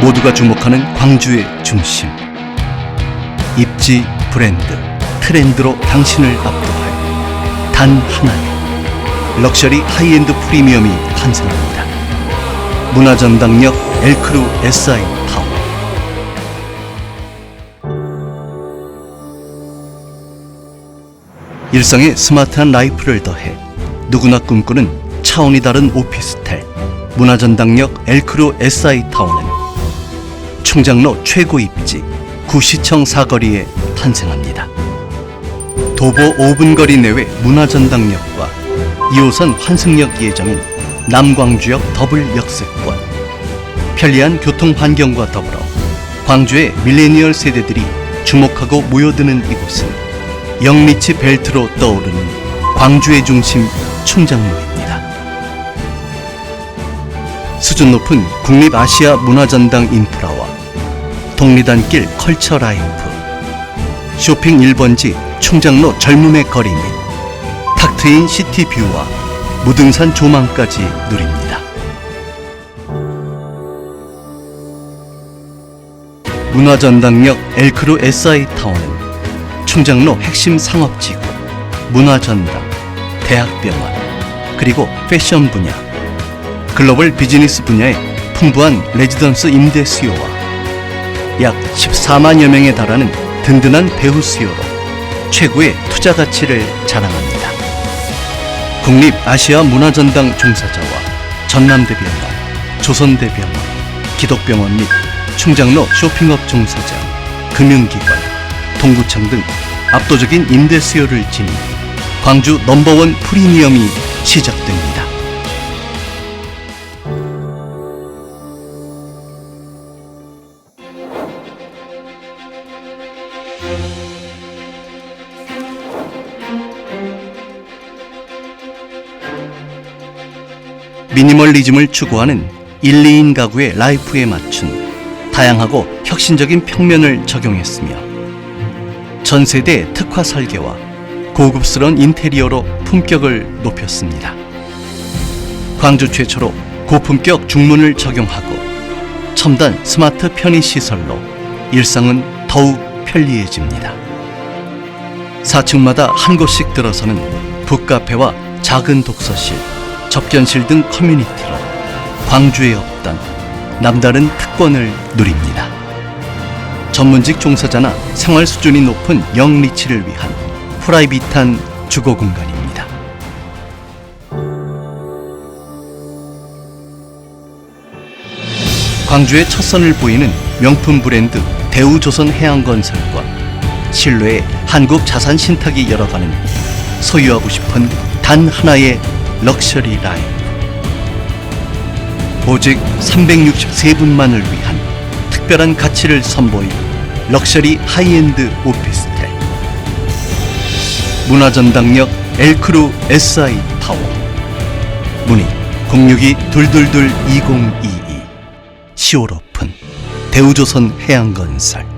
모두가 주목하는 광주의 중심. 입지 브랜드 트렌드로 당신을 압도할 단 하나의 럭셔리 하이엔드 프리미엄이 탄생합니다. 문화전당역 엘크루 SI 타워. 일상에 스마트한 라이프를 더해 누구나 꿈꾸는 차원이 다른 오피스텔 문화전당역 엘크루 SI 타워는 충장로 최고 입지 구시청 사거리에 탄생합니다. 도보 5분 거리 내외 문화전당역과 2호선 환승역 예정인 남광주역 더블 역세권 편리한 교통 환경과 더불어 광주의 밀레니얼 세대들이 주목하고 모여드는 이곳은 영미치 벨트로 떠오르는 광주의 중심 충장로입니다. 수준 높은 국립아시아 문화전당 인프라와 독리단길 컬처 라이프, 쇼핑 1번지 충장로 젊음의 거리 및 탁 트인 시티뷰와 무등산 조망까지 누립니다. 문화전당역 엘크루 SI 타워는 충장로 핵심 상업지구, 문화전당, 대학병원, 그리고 패션 분야, 글로벌 비즈니스 분야의 풍부한 레지던스 임대 수요와 약 14만여 명에 달하는 든든한 배후 수요로 최고의 투자 가치를 자랑합니다. 국립 아시아 문화전당 종사자와 전남대병원, 조선대병원, 기독병원 및 충장로 쇼핑업 종사자, 금융기관, 동구청 등 압도적인 임대 수요를 지닌 광주 넘버원 프리미엄이 시작됩니다. 미니멀리즘을 추구하는 1, 2인 가구의 라이프에 맞춘 다양하고 혁신적인 평면을 적용했으며 전 세대 특화 설계와 고급스러운 인테리어로 품격을 높였습니다. 광주 최초로 고품격 중문을 적용하고 첨단 스마트 편의 시설로 일상은 더욱 편리해집니다. 4층마다 한 곳씩 들어서는 북카페와 작은 독서실, 접견실 등 커뮤니티로 광주에 없던 남다른 특권을 누립니다. 전문직 종사자나 생활 수준이 높은 영리치를 위한 프라이빗한 주거 공간입니다. 광주의 첫 선을 보이는 명품 브랜드 대우조선 해양건설과 신뢰의 한국 자산 신탁이 열어가는 소유하고 싶은 단 하나의 럭셔리 라인. 오직 363분만을 위한 특별한 가치를 선보일 럭셔리 하이엔드 오피스텔. 문화전당역 엘크루 SI 타워. 문의 062-222-2022 10월 오픈 대우조선 해양건설